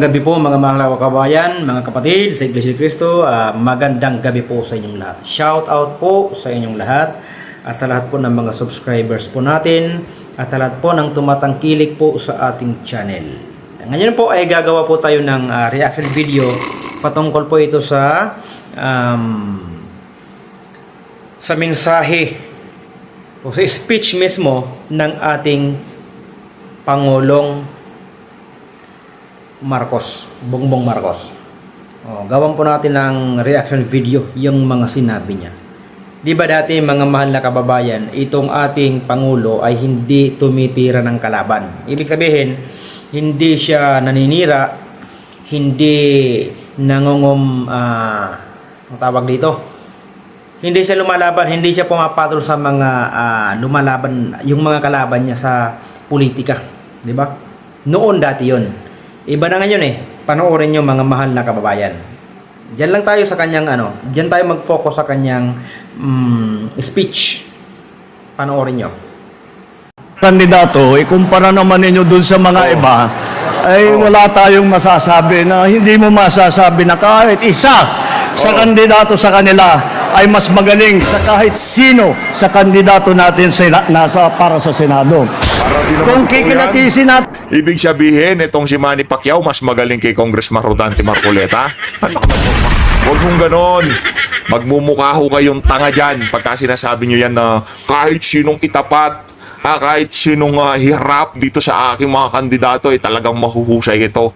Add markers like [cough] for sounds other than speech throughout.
Gabi po mga mga kabayan, mga kapatid sa Iglesia ni Cristo, ah, magandang gabi po sa inyong lahat. Shout out po sa inyong lahat at sa lahat po ng mga subscribers po natin at sa lahat po ng tumatangkilik po sa ating channel. Ngayon po ay gagawa po tayo ng ah, reaction video patungkol po ito sa um, sa mensahe o sa speech mismo ng ating Pangulong Marcos, Bongbong Marcos. O, gawan po natin ng reaction video yung mga sinabi niya. Di ba dati mga mahal na kababayan, itong ating Pangulo ay hindi tumitira ng kalaban. Ibig sabihin, hindi siya naninira, hindi nangungum, ah, ang tawag dito, hindi siya lumalaban, hindi siya pumapatol sa mga ah, lumalaban, yung mga kalaban niya sa politika. Di ba? Noon dati yon. Iba na ngayon eh. Panoorin nyo mga mahal na kababayan. Diyan lang tayo sa kanyang ano, diyan tayo mag-focus sa kanyang mm, speech. Panoorin nyo. kandidato, ikumpara naman ninyo dun sa mga iba, ay wala tayong masasabi na hindi mo masasabi na kahit isa sa kandidato sa kanila ay mas magaling sa kahit sino sa kandidato natin sa, nasa para sa Senado. Para Kung kikilatisin natin Ibig sabihin, itong si Manny Pacquiao mas magaling kay Congressman Rodante Marcoleta? Ano Huwag mong ganon. Magmumukha ho kayong tanga dyan pagka sinasabi nyo yan na kahit sinong itapat, ah, kahit sinong ah, hirap dito sa aking mga kandidato ay talagang mahuhusay ito.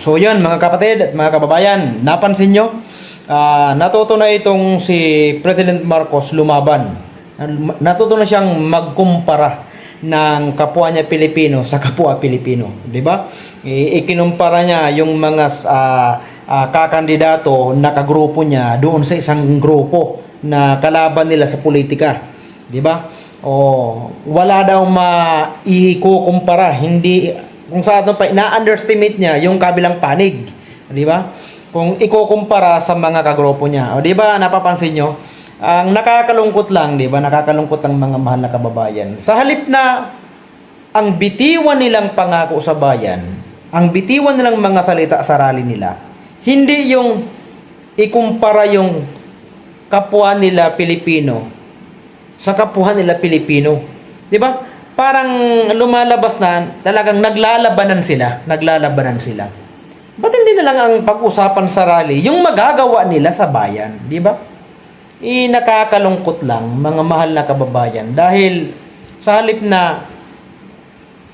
So yan mga kapatid at mga kababayan, napansin nyo, ah, natuto na itong si President Marcos lumaban. Natuto na siyang magkumpara ng kapwa niya Pilipino sa kapwa Pilipino, 'di ba? Ikinumpara niya yung mga ah, ah, kakandidato na kagrupo niya doon sa isang grupo na kalaban nila sa politika, 'di ba? O wala daw maikukumpara, hindi kung sa atin pa na-underestimate niya yung kabilang panig, 'di ba? Kung ikukumpara sa mga kagrupo niya. O 'di ba napapansin nyo? Ang nakakalungkot lang, 'di ba? Nakakalungkot ang mga mahal na kababayan. Sa halip na ang bitiwan nilang pangako sa bayan, ang bitiwan nilang mga salita sa rally nila, hindi yung ikumpara yung kapwa nila Pilipino sa kapwa nila Pilipino. 'Di ba? Parang lumalabas na talagang naglalabanan sila, naglalabanan sila. Ba't hindi na lang ang pag-usapan sa rally yung magagawa nila sa bayan, 'di ba? I nakakalungkot lang mga mahal na kababayan dahil sa halip na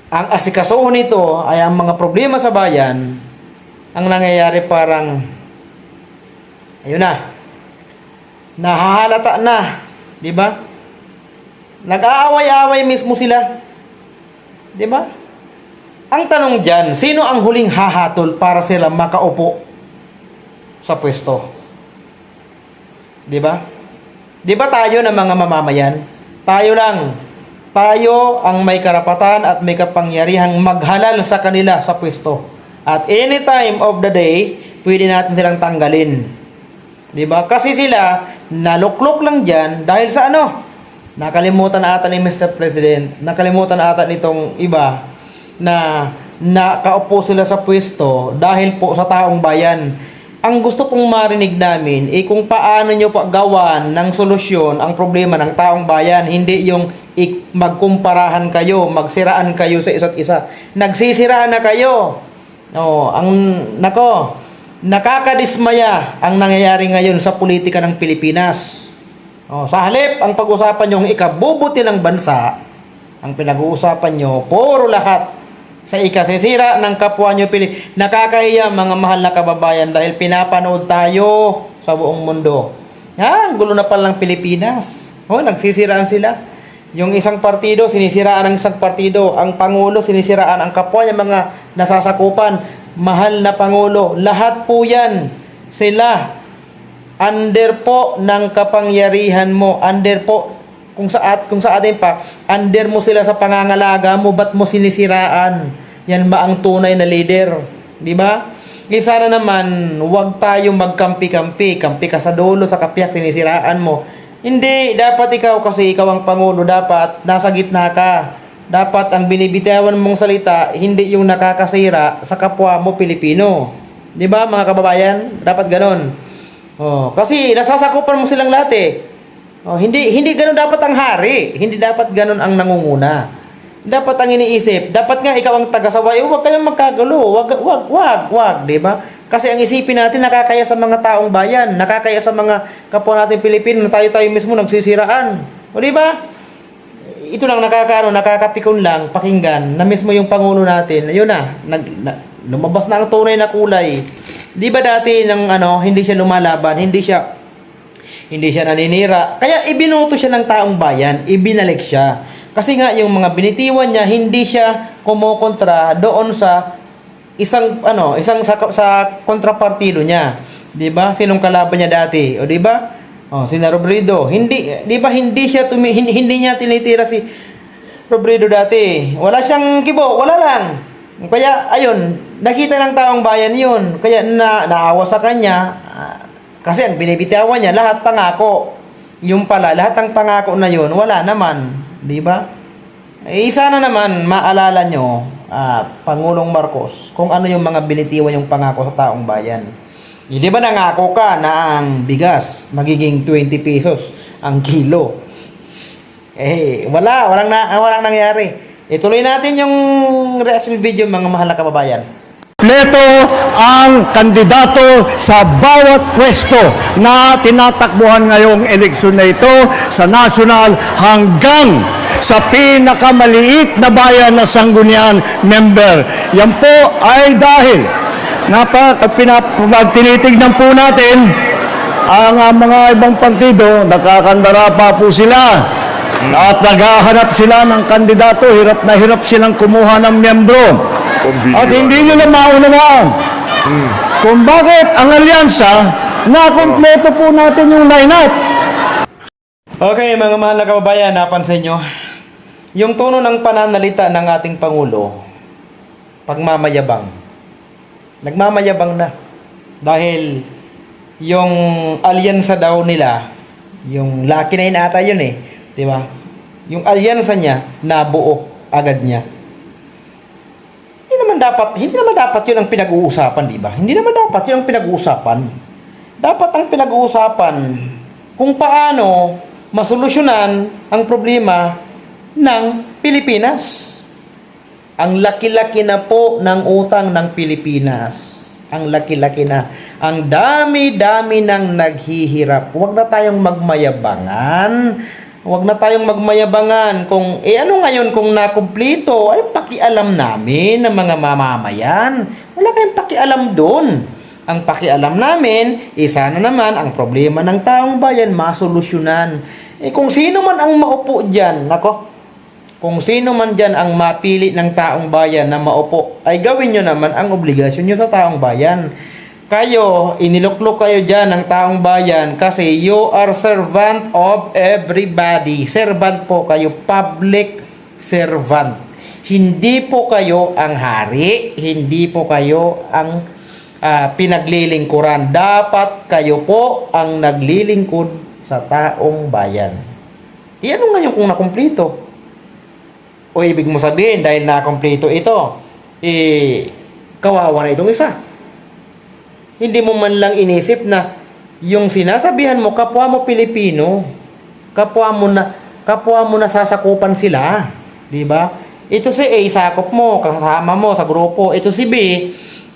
ang asikasuho nito ay ang mga problema sa bayan, ang nangyayari parang ayun na. Nahahalata na, 'di ba? Nag-aaway-away mismo sila. 'Di ba? Ang tanong diyan, sino ang huling hahatol para sila makaupo sa pwesto? 'Di ba? 'Di ba tayo na mga mamamayan? Tayo lang. Tayo ang may karapatan at may kapangyarihang maghalal sa kanila sa pwesto. At any time of the day, pwede natin silang tanggalin. 'Di ba? Kasi sila naluklok lang diyan dahil sa ano? Nakalimutan na ata ni Mr. President, nakalimutan na ata nitong iba na nakaupo sila sa pwesto dahil po sa taong bayan. Ang gusto pong marinig namin ay kung paano nyo paggawan ng solusyon ang problema ng taong bayan, hindi yung magkumparahan kayo, magsiraan kayo sa isa't isa. Nagsisiraan na kayo. Oh, ang nako, nakakadismaya ang nangyayari ngayon sa politika ng Pilipinas. Oh, sa halip, ang pag-usapan yung ikabubuti ng bansa, ang pinag-uusapan nyo, puro lahat sa ikasisira ng kapwa nyo Pili. Nakakahiya mga mahal na kababayan dahil pinapanood tayo sa buong mundo. Ha, ang gulo na palang Pilipinas. Oh, nagsisiraan sila. Yung isang partido, sinisiraan ng isang partido. Ang Pangulo, sinisiraan ang kapwa niya mga nasasakupan. Mahal na Pangulo. Lahat po yan. Sila under po ng kapangyarihan mo, under po kung sa at kung sa atin pa, under mo sila sa pangangalaga mo, ba't mo sinisiraan? Yan ba ang tunay na leader? Di ba? Eh sana naman, huwag tayong magkampi-kampi. Kampi ka sa dulo, sa kapyak, sinisiraan mo. Hindi, dapat ikaw kasi ikaw ang pangulo, dapat nasa gitna ka. dapat ang binibitawan mong salita hindi yung nakakasira sa kapwa mo Pilipino. 'Di ba mga kababayan? Dapat ganon. Oh, kasi nasasakupan mo silang lahat eh. Oh, hindi hindi ganoon dapat ang hari. Hindi dapat ganoon ang nangunguna. Dapat ang iniisip, dapat nga ikaw ang taga-saway. Huwag kayong magkagulo. Wag wag wag, wag, 'di ba? Kasi ang isipin natin nakakaya sa mga taong bayan, nakakaya sa mga kapwa natin Pilipino na tayo-tayo mismo nagsisiraan. O di ba? Ito lang nakakaano, nakakapikon lang pakinggan na mismo yung pangulo natin. Ayun na, nag, na lumabas na ang tunay na kulay. Di ba dati nang ano, hindi siya lumalaban, hindi siya hindi siya naninira. Kaya ibinoto siya ng taong bayan, ibinalik siya. Kasi nga yung mga binitiwan niya, hindi siya kumokontra doon sa isang ano, isang sa, sa kontrapartido niya. 'Di ba? Sinong kalaban niya dati? O 'di ba? Oh, si Robredo. Hindi 'di ba hindi siya tumi, hindi, hindi niya tinitira si Robredo dati. Wala siyang kibo, wala lang. Kaya ayun, nakita ng taong bayan 'yun. Kaya na naawa sa kanya kasi ang binibitawan niya lahat pangako. Yung pala, lahat ng pangako na 'yun, wala naman, 'di ba? Eh, sana naman maalala nyo, ah, Pangulong Marcos, kung ano yung mga binitiwan yung pangako sa taong bayan. Hindi ba nangako ka na ang bigas magiging 20 pesos ang kilo? Eh, wala, walang, na, walang nangyari. Ituloy natin yung reaction video mga mahal na kababayan. Kompleto ang kandidato sa bawat pwesto na tinatakbuhan ngayong eleksyon na ito sa national hanggang sa pinakamaliit na bayan na Sangguniang member. Yan po ay dahil napag pinapag tinitignan po natin ang ah, mga ibang partido, nakakandara pa po sila. At naghahanap sila ng kandidato, hirap na hirap silang kumuha ng miyembro. At hindi nila maunawaan kung bakit ang alyansa na kompleto po natin yung lineup. Okay, mga mahal na kababayan, napansin nyo, yung tono ng pananalita ng ating Pangulo, pagmamayabang. Nagmamayabang na. Dahil yung alyansa daw nila, yung Lucky Nine ata yun eh, di ba? Yung alyansa niya, nabuo agad niya. Dapat, hindi naman dapat yun ang pinag-uusapan, di ba? Hindi naman dapat yun ang pinag-uusapan. Dapat ang pinag-uusapan kung paano masolusyonan ang problema ng Pilipinas. Ang laki-laki na po ng utang ng Pilipinas. Ang laki-laki na. Ang dami-dami ng naghihirap. Huwag na tayong magmayabangan. Huwag na tayong magmayabangan. Kung, eh ano ngayon kung nakumplito? Ay pakialam namin ng mga mamamayan. Wala kayong pakialam doon. Ang pakialam namin, eh sana naman ang problema ng taong bayan masolusyonan. Eh kung sino man ang maupo dyan, nako, kung sino man dyan ang mapili ng taong bayan na maupo, ay gawin nyo naman ang obligasyon nyo sa taong bayan. Kayo, iniluklok kayo dyan ng taong bayan kasi you are servant of everybody. Servant po kayo, public servant. Hindi po kayo ang hari, hindi po kayo ang ah, pinaglilingkuran. Dapat kayo po ang naglilingkod sa taong bayan. Iyan ngayon kung nakumplito. O ibig mo sabihin dahil nakompleto ito, eh, kawawa na itong isa. Hindi mo man lang inisip na yung sinasabihan mo, kapwa mo Pilipino, kapwa mo na, kapwa mo na sasakupan sila. Di ba? Ito si A, sakop mo, kasama mo sa grupo. Ito si B,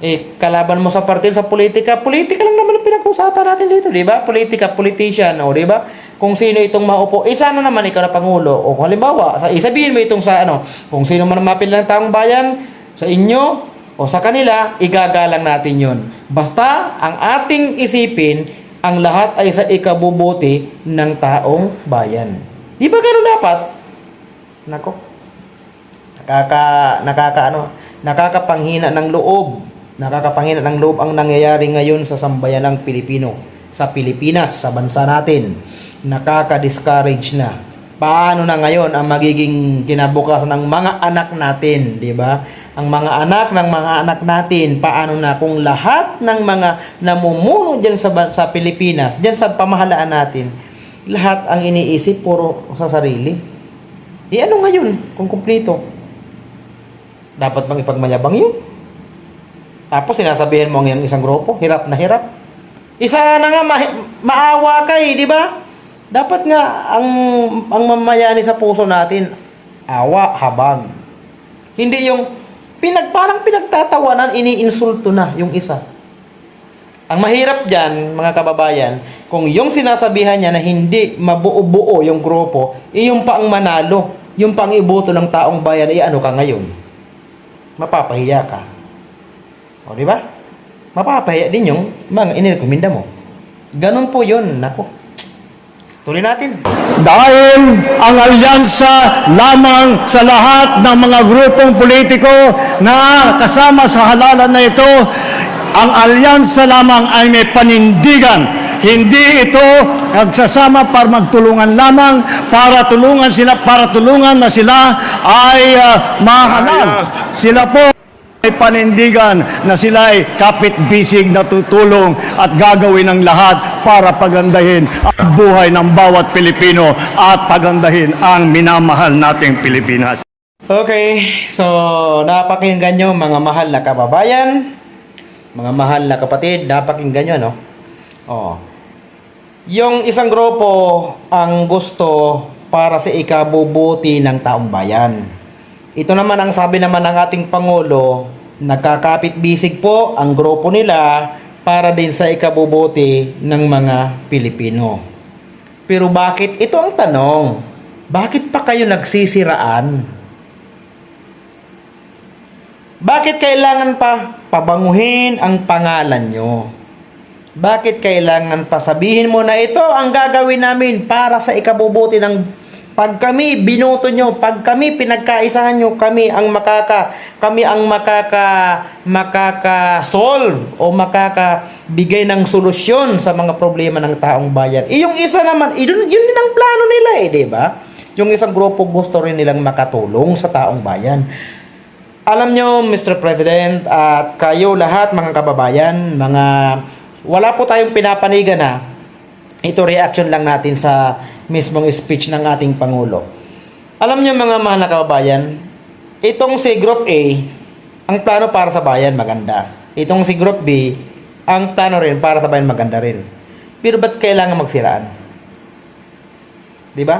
eh, kalaban mo sa partido, sa politika. Politika lang naman ang pinag-usapan natin dito, di ba? Politika, politician, o di ba? Kung sino itong maupo, eh sana naman ikaw na Pangulo. O halimbawa, sa, isabihin mo itong sa ano, kung sino man mapil ng taong bayan, sa inyo, o sa kanila, igagalang natin yon. Basta, ang ating isipin, ang lahat ay sa ikabubuti ng taong bayan. Di ba ganun dapat? Nako. Nakaka, nakaka ano, nakakapanghina ng loob. Nakakapanghina ng loob ang nangyayari ngayon sa sambayanang Pilipino. Sa Pilipinas, sa bansa natin. Nakaka-discourage na. Paano na ngayon ang magiging kinabukasan ng mga anak natin, di ba? Ang mga anak ng mga anak natin, paano na kung lahat ng mga namumuno diyan sa sa Pilipinas, diyan sa pamahalaan natin, lahat ang iniisip puro sa sarili. Eh ano ngayon kung kumpleto? Dapat bang ipagmayabang yun? Tapos sinasabihin mo ang isang grupo, hirap na hirap. Isa na nga, ma- maawa ka eh, di ba? Dapat nga, ang, ang mamayani sa puso natin, awa, habag. Hindi yung, pinag, parang pinagtatawanan, iniinsulto na yung isa. Ang mahirap dyan, mga kababayan, kung yung sinasabihan niya na hindi mabuo-buo yung grupo, yung pa ang manalo, yung pang iboto ng taong bayan, eh ano ka ngayon? Mapapahiya ka. O, di ba? Mapapahiya din yung mga inirekomenda mo. Ganun po yun, nako. Tuloy natin. Dahil ang alyansa lamang sa lahat ng mga grupong politiko na kasama sa halalan na ito, ang alyansa lamang ay may panindigan. Hindi ito nagsasama para magtulungan lamang, para tulungan sila, para tulungan na sila ay ah, mahalal. Sila po panindigan na sila ay kapit-bisig na tutulong at gagawin ang lahat para pagandahin ang buhay ng bawat Pilipino at pagandahin ang minamahal nating Pilipinas. Okay, so napakinggan nyo mga mahal na kababayan, mga mahal na kapatid, napakinggan nyo, no? Oh. Yung isang grupo ang gusto para sa ikabubuti ng taong bayan. Ito naman ang sabi naman ng ating Pangulo, nagkakapit bisig po ang grupo nila para din sa ikabubuti ng mga Pilipino. Pero bakit? Ito ang tanong. Bakit pa kayo nagsisiraan? Bakit kailangan pa pabanguhin ang pangalan nyo? Bakit kailangan pa sabihin mo na ito ang gagawin namin para sa ikabubuti ng pag kami binoto nyo, pag kami pinagkaisahan nyo, kami ang makaka kami ang makaka makaka-solve o makakabigay ng solusyon sa mga problema ng taong bayan. Eh, yung isa naman, eh, yun, yun din ang plano nila eh, di ba? Yung isang grupo gusto rin nilang makatulong sa taong bayan. Alam nyo, Mr. President, at kayo lahat mga kababayan, mga wala po tayong pinapanigan na ito reaction lang natin sa mismong speech ng ating Pangulo. Alam nyo mga mahal na kababayan, itong si Group A, ang plano para sa bayan maganda. Itong si Group B, ang plano rin para sa bayan maganda rin. Pero ba't kailangan magsiraan? Di ba?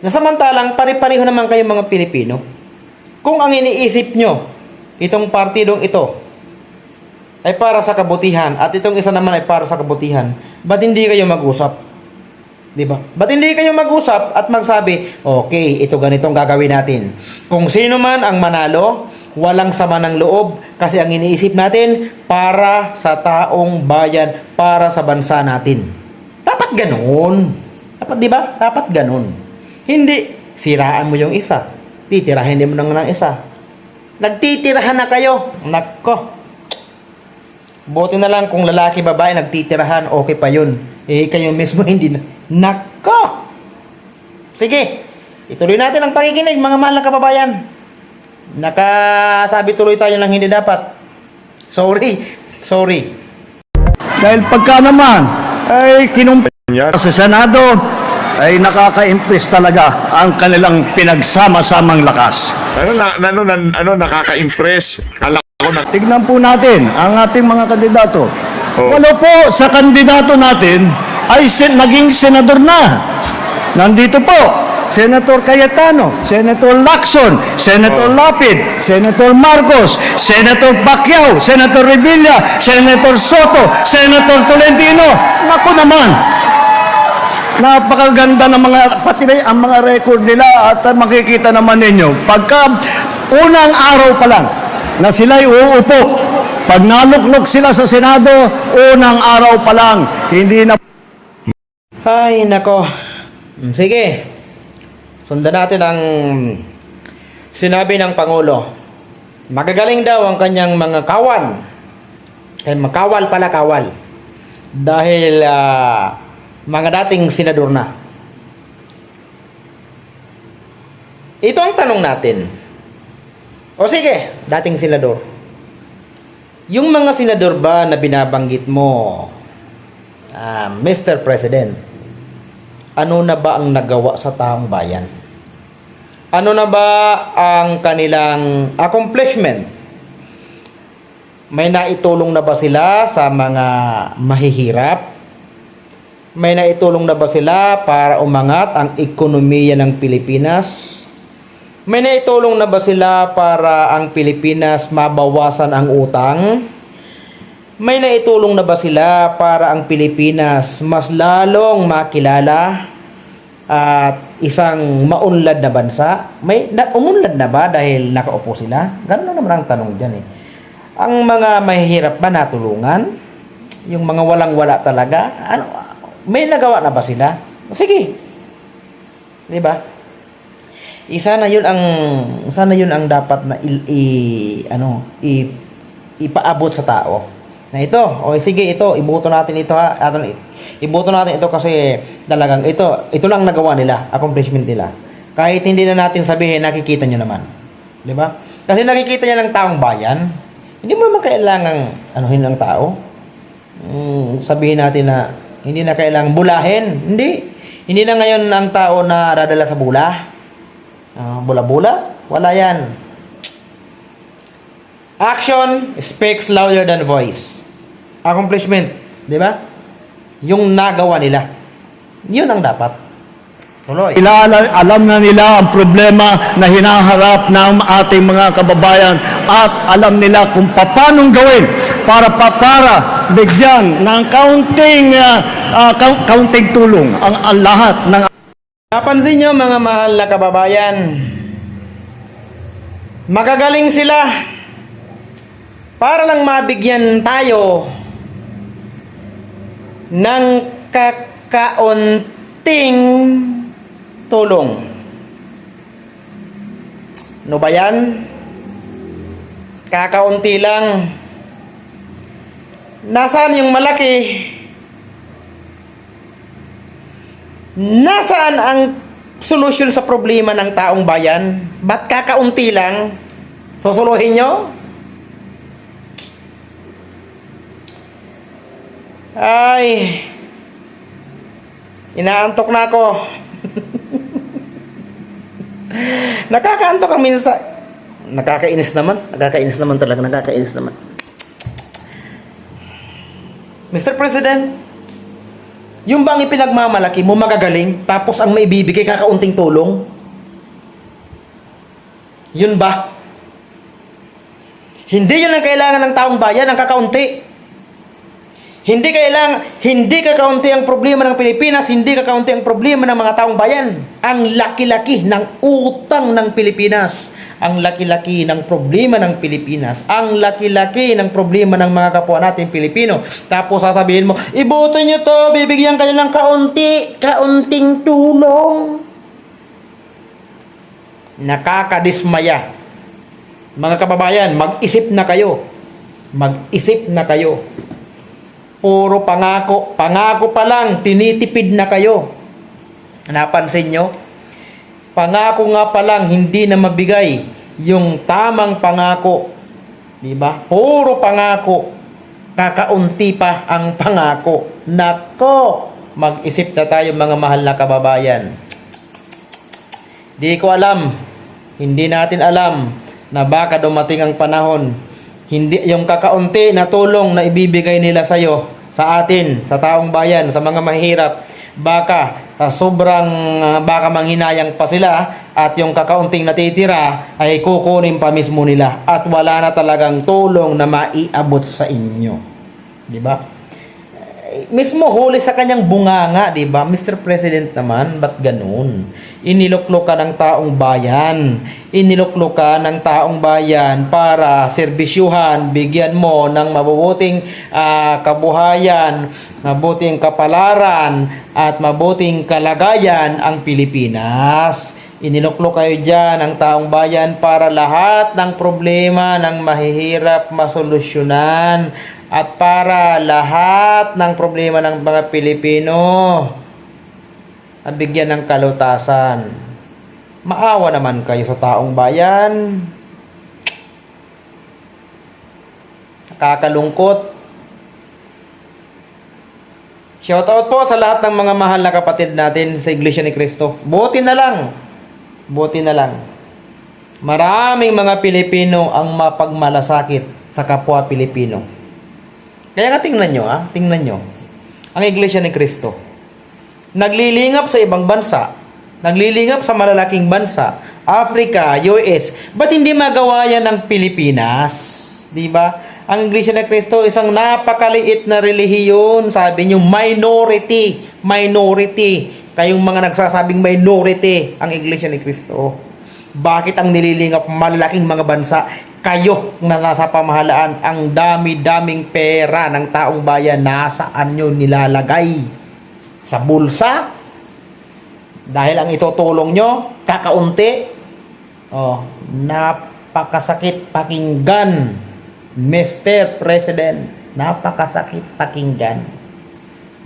Nasamantalang pare-pareho naman kayo mga Pilipino. Kung ang iniisip nyo, itong partidong ito, ay para sa kabutihan at itong isa naman ay para sa kabutihan, ba't hindi kayo mag-usap? Di ba? Ba't hindi kayo mag-usap at magsabi, okay, ito ganitong gagawin natin. Kung sino man ang manalo, walang sama ng loob kasi ang iniisip natin para sa taong bayan, para sa bansa natin. Dapat ganoon. Dapat, di ba? Dapat ganoon. Hindi, siraan mo yung isa. Titirahin mo nang ng isa. Nagtitirahan na kayo. Nako. Buti na lang kung lalaki, babae, nagtitirahan, okay pa yun. Eh, kayo mismo [laughs] hindi na. Nako! Sige, ituloy natin ang pakikinig, mga mahal na kababayan. Nakasabi tuloy tayo ng hindi dapat. Sorry, sorry. Dahil pagka naman ay kinumpara Yan. sa Senado, ay nakaka-impress talaga ang kanilang pinagsama-samang lakas. Ano, na, ano, na, ano nakaka-impress? Kala ko na... Tignan po natin ang ating mga kandidato. Oh. Walo po sa kandidato natin ay sen- naging senador na. Nandito po, Senator Cayetano, Senator Lacson, Senator Oh. Lapid, Senator Marcos, Senator Pacquiao, Senator Revilla, Senator Soto, Senator Tolentino. Naku naman, napakaganda ng mga pati na ang mga record nila at makikita naman ninyo pagka unang araw pa lang na sila'y uupo pag naluklok sila sa Senado unang araw pa lang hindi na Ay, nako. Sige. Sundan natin ang sinabi ng Pangulo. Magagaling daw ang kanyang mga kawan. Eh, makawal pala kawal. Dahil ah, mga dating senador na. Ito ang tanong natin. O sige, dating senador. Yung mga senador ba na binabanggit mo, ah, Mr. President, ano na ba ang nagawa sa taong bayan? Ano na ba ang kanilang accomplishment? May naitulong na ba sila sa mga mahihirap? May naitulong na ba sila para umangat ang ekonomiya ng Pilipinas? May naitulong na ba sila para ang Pilipinas mabawasan ang utang? May naitulong na ba sila para ang Pilipinas mas lalong makilala at isang maunlad na bansa? May na, umunlad na ba dahil nakaupo sila? Ganun naman ang tanong dyan eh. Ang mga mahihirap ba natulungan? Yung mga walang-wala talaga? Ano, may nagawa na ba sila? Sige. 'Di ba? Isa na 'yun ang sana 'yun ang dapat na i, i- ano, i, ipaabot sa tao. Na ito, o sige ito, iboto natin ito ha. Ato, iboto natin ito kasi talagang ito, ito lang nagawa nila, accomplishment nila. Kahit hindi na natin sabihin, nakikita nyo naman. 'Di ba? Kasi nakikita niya ng taong bayan. Hindi mo naman kailangang anuhin ng tao. Mm, sabihin natin na hindi na kailangang bulahin. Hindi. Hindi na ngayon ang tao na dadala sa bula. Ah, bula-bula? Wala yan. Action speaks louder than voice. Accomplishment. Di ba? Yung nagawa nila. Yun ang dapat. Tuloy. Ilala, alam na nila ang problema na hinaharap ng ating mga kababayan at alam nila kung paano gawin para pa para bigyan ng kaunting ah, kau- kaunting tulong ang, ang lahat ng Napansin nyo mga mahal na kababayan, magagaling sila para lang mabigyan tayo ng kakaunting tulong. Ano ba yan? Kakaunti lang. Nasaan yung malaki? Nasaan ang solusyon sa problema ng taong bayan? Ba't kakaunti lang? Susuluhin nyo? Ay, inaantok na ako. [laughs] Nakakaantok ang minsan. Nakakainis naman. Nakakainis naman talaga. Nakakainis naman. Mr. President, yung bang ipinagmamalaki mo magagaling, tapos ang maibibigay kakaunting tulong? Yun ba? Hindi yun ang kailangan ng taong bayan, ang kakaunti. Hindi kailangan, hindi kakaunti ang problema ng Pilipinas, hindi kakaunti ang problema ng mga taong bayan. Ang laki-laki ng utang ng Pilipinas, ang laki-laki ng problema ng Pilipinas, ang laki-laki ng problema ng mga kapwa natin Pilipino. Tapos sasabihin mo, iboto nyo to, bibigyan kayo ng kaunti, kaunting tulong. Nakakadismaya. Mga kababayan, mag-isip na kayo. Mag-isip na kayo. Puro pangako. Pangako pa lang, tinitipid na kayo. Napansin nyo? Pangako nga pa lang, hindi na mabigay yung tamang pangako. Di ba? Puro pangako. Kakaunti pa ang pangako. Nako! Mag-isip na tayo mga mahal na kababayan. Di ko alam. Hindi natin alam na baka dumating ang panahon hindi yung kakaunti na tulong na ibibigay nila sa iyo sa atin sa taong bayan sa mga mahirap baka sa sobrang ah, baka manghinayang pa sila at yung kakaunting natitira ay kukunin pa mismo nila at wala na talagang tulong na maiabot sa inyo. Di ba mismo huli sa kanyang bunganga, 'di ba? Mr. President naman, ba't ganun? Inilokloka ng taong bayan. Inilokloka ng taong bayan para serbisyuhan, bigyan mo ng mabubuting ah, kabuhayan, mabuting kapalaran at mabuting kalagayan ang Pilipinas. Iniloklo kayo dyan ang taong bayan para lahat ng problema ng mahihirap masolusyonan at para lahat ng problema ng mga Pilipino bigyan ng kalutasan. Maawa naman kayo sa taong bayan. Nakakalungkot. Shoutout po sa lahat ng mga mahal na kapatid natin sa Iglesia ni Cristo. Buti na lang. Buti na lang. Maraming mga Pilipino ang mapagmalasakit sa kapwa Pilipino. Kaya nga tingnan nyo, ah, tingnan nyo. Ang Iglesia ni Cristo. Naglilingap sa ibang bansa. Naglilingap sa malalaking bansa. Africa, US. Ba't hindi magawa yan ng Pilipinas? Di ba? Ang Iglesia ni Cristo isang napakaliit na relihiyon. Sabi nyo, minority. Minority. Kayong mga nagsasabing minority ang Iglesia ni Cristo. Bakit ang nililingap malalaking mga bansa? Kayo na nasa pamahalaan, ang dami-daming pera ng taong bayan, nasaan nyo nilalagay? Sa bulsa? Dahil ang itutulong nyo, kakaunti? Oh, napakasakit pakinggan, Mr. President. Napakasakit pakinggan.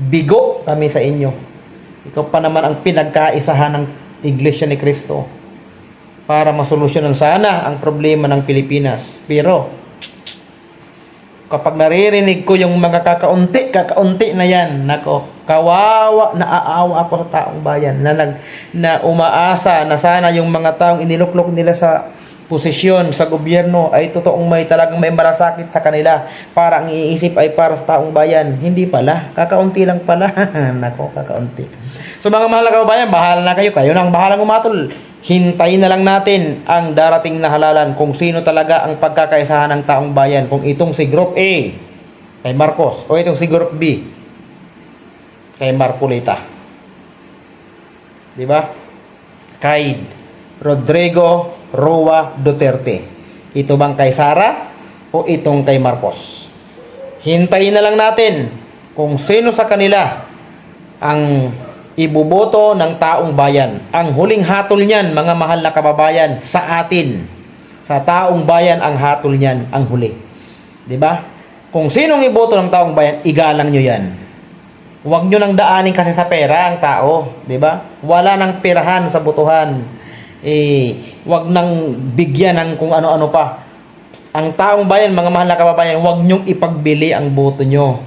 Bigo kami sa inyo. Ikaw pa naman ang pinagkaisahan ng Iglesia ni Cristo para masolusyonan sana ang problema ng Pilipinas. Pero, kapag naririnig ko yung mga kakaunti, kakaunti na yan, nako, kawawa, naaawa ako sa taong bayan na, nag, na umaasa na sana yung mga taong iniluklok nila sa posisyon sa gobyerno ay totoong may talagang may marasakit sa kanila para ang iisip ay para sa taong bayan. Hindi pala. Kakaunti lang pala. [laughs] nako, kakaunti. So mga mahal na kababayan, bahala na kayo. Kayo na ang bahalang umatol. Hintayin na lang natin ang darating na halalan kung sino talaga ang pagkakaisahan ng taong bayan. Kung itong si Group A kay Marcos o itong si Group B kay Marcolita. Di ba? Kay Rodrigo Roa Duterte. Ito bang kay Sara o itong kay Marcos? Hintayin na lang natin kung sino sa kanila ang ibuboto ng taong bayan. Ang huling hatol niyan, mga mahal na kababayan, sa atin. Sa taong bayan ang hatol niyan, ang huli. 'Di ba? Kung sinong iboto ng taong bayan, igalang nyo yan. Huwag nyo nang daanin kasi sa pera ang tao, 'di ba? Wala nang perahan sa botohan. Eh, wag nang bigyan ng kung ano-ano pa. Ang taong bayan, mga mahal na kababayan, huwag nyong ipagbili ang boto nyo.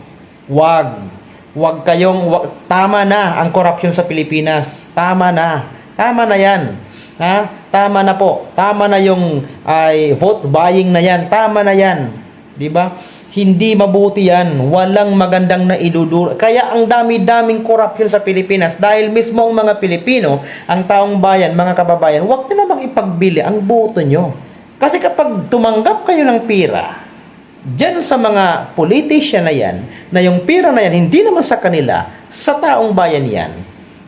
Wag. Huwag kayong, wag, tama na ang korupsyon sa Pilipinas. Tama na. Tama na yan. Ha? Tama na po. Tama na yung ay, vote buying na yan. Tama na yan. Di ba? Hindi mabuti yan. Walang magandang na iduduro. Kaya ang dami-daming korupsyon sa Pilipinas dahil mismo ang mga Pilipino, ang taong bayan, mga kababayan, huwag nyo namang ipagbili ang boto nyo. Kasi kapag tumanggap kayo ng pira, Diyan sa mga politician na yan, na yung pira na yan, hindi naman sa kanila, sa taong bayan yan,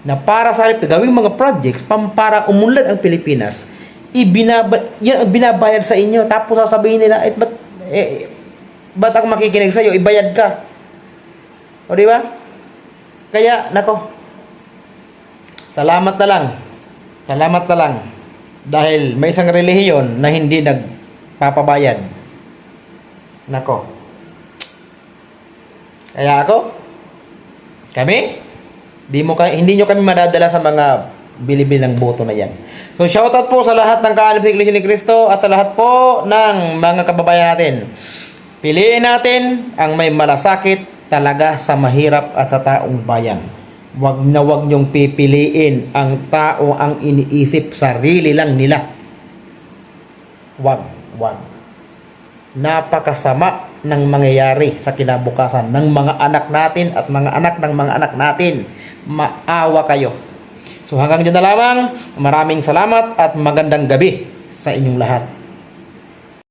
na para sa halip gawing mga projects, pam para umunlad ang Pilipinas, ibinaba, yan ang binabayad sa inyo, tapos sasabihin nila, eh, ba't, eh, ba't ako makikinig sa'yo, ibayad ka. O di ba? Kaya, nako, salamat na lang, salamat na lang, dahil may isang relihiyon na hindi nagpapabayad. Nako. Kaya ako, kami, di mo hindi nyo kami madadala sa mga bilibili ng boto na yan. So, shoutout po sa lahat ng kaalip sa Iglesia ni Cristo at sa lahat po ng mga kababayan natin. Piliin natin ang may malasakit talaga sa mahirap at sa taong bayan. Huwag na huwag nyong pipiliin ang tao ang iniisip sarili lang nila. Huwag, huwag napakasama ng mangyayari sa kinabukasan ng mga anak natin at mga anak ng mga anak natin. Maawa kayo. So hanggang dyan na lamang. Maraming salamat at magandang gabi sa inyong lahat.